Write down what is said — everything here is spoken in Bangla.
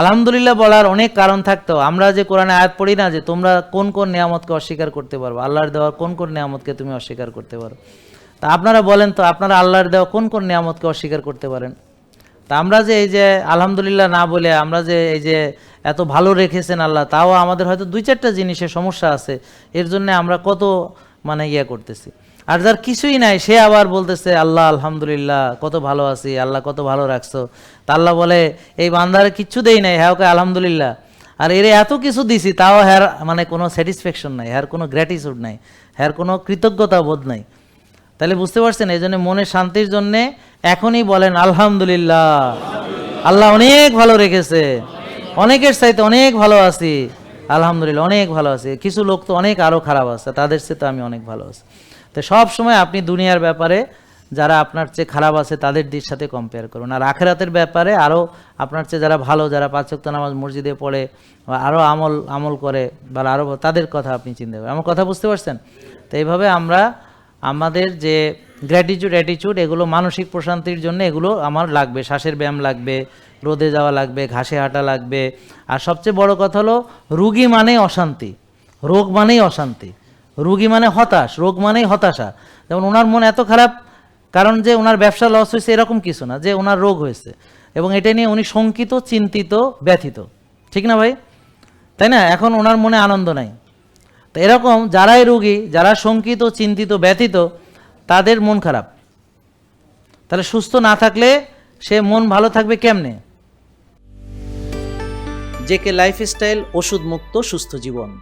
আলহামদুলিল্লাহ বলার অনেক কারণ থাকতো। আমরা যে কোরআনে আয়াত পড়ি না যে তোমরা কোন কোন নিয়ামতকে অস্বীকার করতে পারো আল্লাহর দেওয়া কোন কোন নিয়ামতকে তুমি অস্বীকার করতে পারো? তা আপনারা বলেন তো, আপনারা আল্লাহর দেওয়া কোন কোন নিয়ামতকে অস্বীকার করতে পারেন? তা আমরা যে এই যে আলহামদুলিল্লাহ না বলে আমরা যে এই যে এত ভালো রেখেছেন আল্লাহ, তাও আমাদের হয়তো দুই চারটা জিনিসের সমস্যা আছে। এর জন্য আমরা কত মানে ইয়ে করতেছি। আর যার কিছুই নাই, সে আবার বলতেছে, আল্লাহ, আলহামদুলিল্লাহ, কত ভালো আছি, আল্লাহ কত ভালো রাখছো। তা আল্লাহ বলে, এই বান্দার কিচ্ছু দেই নাই হ্যাঁ ওকে, আলহামদুলিল্লাহ। আর এর এত কিছু দিছি, তাও হ্যার মানে কোনো স্যাটিসফ্যাকশন নাই, হ্যার কোনো গ্র্যাটিটিউড নাই, হ্যার কোনো কৃতজ্ঞতা বোধ নাই। তাহলে বুঝতে পারছেন, এই জন্য মনের শান্তির জন্যে এখনই বলেন, আলহামদুলিল্লাহ। আল্লাহ অনেক ভালো রেখেছে, অনেকের চাইতে অনেক ভালো আছি। আলহামদুলিল্লাহ, অনেক ভালো আছি। কিছু লোক তো অনেক আরও খারাপ আছে, তাদের চেয়ে আমি অনেক ভালো আছি। তো সব সময় আপনি দুনিয়ার ব্যাপারে যারা আপনার চেয়ে খারাপ আছে, তাদের দিক সাথে কম্পেয়ার করুন। আর আখেরাতের ব্যাপারে আরও আপনার চেয়ে যারা ভালো, যারা পাঁচক্ত নামাজ মসজিদে পড়ে বা আরও আমল আমল করে বা আরও তাদের কথা আপনি চিন্তা করেন। আমার কথা বুঝতে পারছেন? তো এইভাবে আমরা, আমাদের যে গ্র্যাটিটিউড অ্যাটিটিউড এগুলো মানসিক প্রশান্তির জন্য এগুলো আমার লাগবে। শ্বাসের ব্যায়াম লাগবে, রোদে যাওয়া লাগবে, ঘাসে হাঁটা লাগবে। আর সবচেয়ে বড় কথা হলো, রুগী মানেই অশান্তি। রোগ মানেই অশান্তি। রুগী মানে হতাশ, রোগ মানেই হতাশা। যেমন ওনার মন এত খারাপ, কারণ যে ওনার ব্যবসা লস হয়েছে এরকম কিছু না, যে ওনার রোগ হয়েছে। এবং এটা নিয়ে উনি শঙ্কিত, চিন্তিত, ব্যথিত। ঠিক না ভাই? তাই না? এখন ওনার মনে আনন্দ নাই। তো এরকম যারাই রুগী, যারা শঙ্কিত, চিন্তিত, ব্যথিত তাদের মন খারাপ। তাহলে সুস্থ না থাকলে সে মন ভালো থাকবে কেমনে? জেকে লাইফস্টাইল ওষুধ মুক্ত সুস্থ জীবন।